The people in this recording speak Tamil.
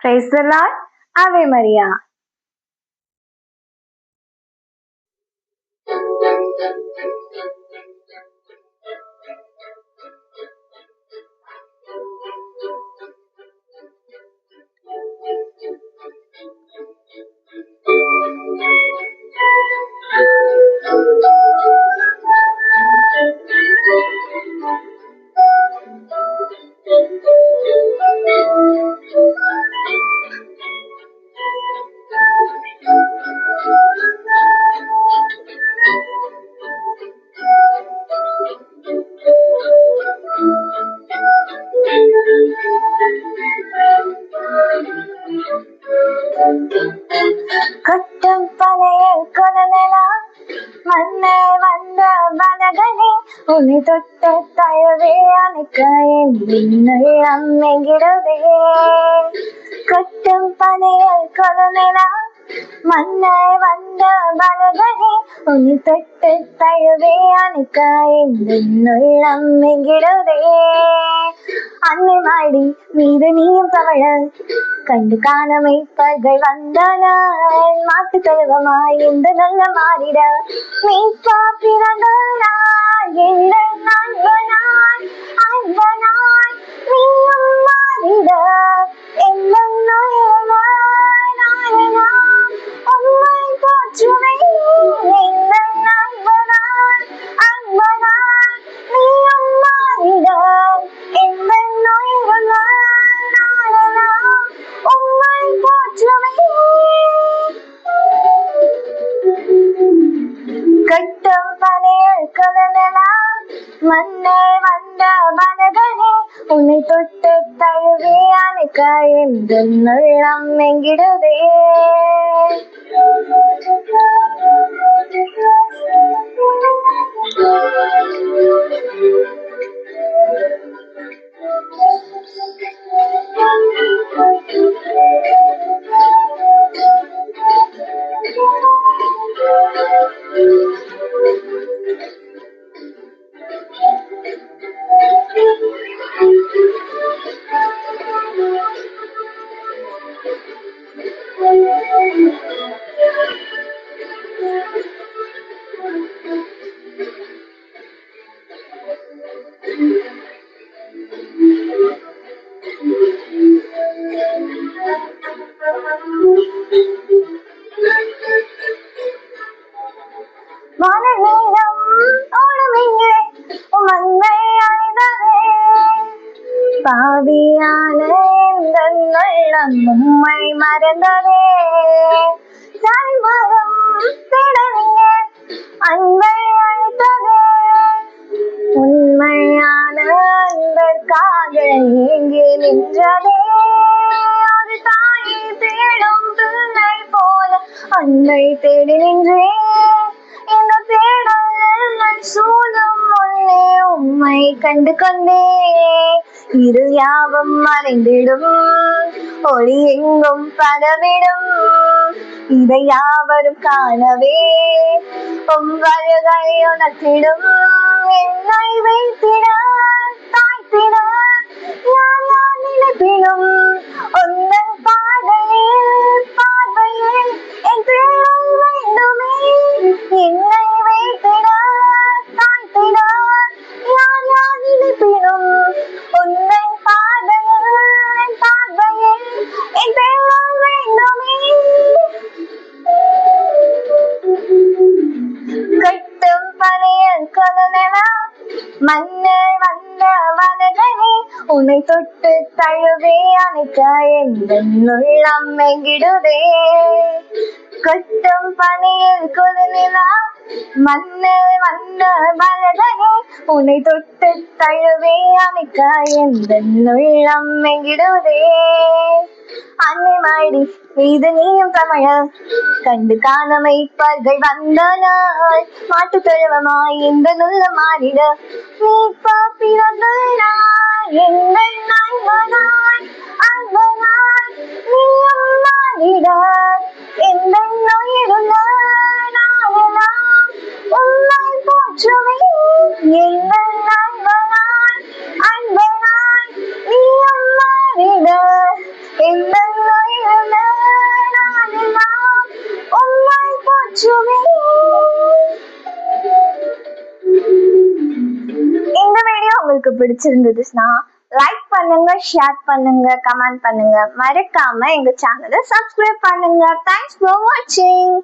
Praise the Lord. Ave Maria. Thank you. பனையில் குழலா மண்ணை வந்த மனகனே உன்னை தொட்ட தழுவே அணைக்க என் விண்ணுள்ளம் எங்கிடுதே கொட்டும் பனையில் குழலா மன்னர் வந்த மனகனே உன்னை தொட்டு தழுவே அணைக்க என் விண்ணுள்ளம் அன்னை மாடி மீது நீயும் தவழ கண்டு காணமைப்பர்கள் பகை வந்தன. மாட்டு கழுவமாய் இந்த நல்ல மாறிட மீட்பா பிறந்தாய் இந்த நண்பனாய் அன்பனாய் நீயும் மன்னே வந்த மனதனே உன்னை தொட்டு தழுவி அணைக்க எந்த உள்ளம் எங்கிடுதே. மனநேரம் ஓடுமிங்கே பாவியான உள்ளம் உம்மை மறந்ததே. சாய்மரம் தேடவிங்க அன்பை அழித்ததே உண்மையான அன்பற்காக ஏங்கி நின்றதே. ஒரு தாயை தேடும் பிள்ளை போல அன்பை தேடி நின்றே. இந்த தேடல் சூழும் முன்னே உம்மை கண்டு கொண்டே. இரு யாவும் மறைந்திடும் ஒளி எங்கும் பரவிடும். இதை யாவரும் காணவே. உம் வருகை உணர்த்திடும். என்னை வைத்திட உன்னை தொட்டு தழுவே அணைக்க எந்த உள்ளம் எங்கிடுதே கொட்டும் பனையில் கொலனிலா மன்னர் வந்த மலதனே உன்னை தொட்டு தழுவே அணைக்க எந்த உள்ளம் எங்கிடுதே அன்னை மாடி இது நீயும் தமிழ கண்டு காணமை பகை வந்தனாய் மாட்டு தழுவமாய் இந்த நுள்ள மாறிட நீ பாப்பிரங்கள் பிடிச்சிருந்ததுன்னா லைக் பண்ணுங்க ஷேர் பண்ணுங்க கமெண்ட் பண்ணுங்க. மறக்காம எங்க சேனலை சப்ஸ்கிரைப் பண்ணுங்க. தேங்க்ஸ் ஃபார் வாட்சிங்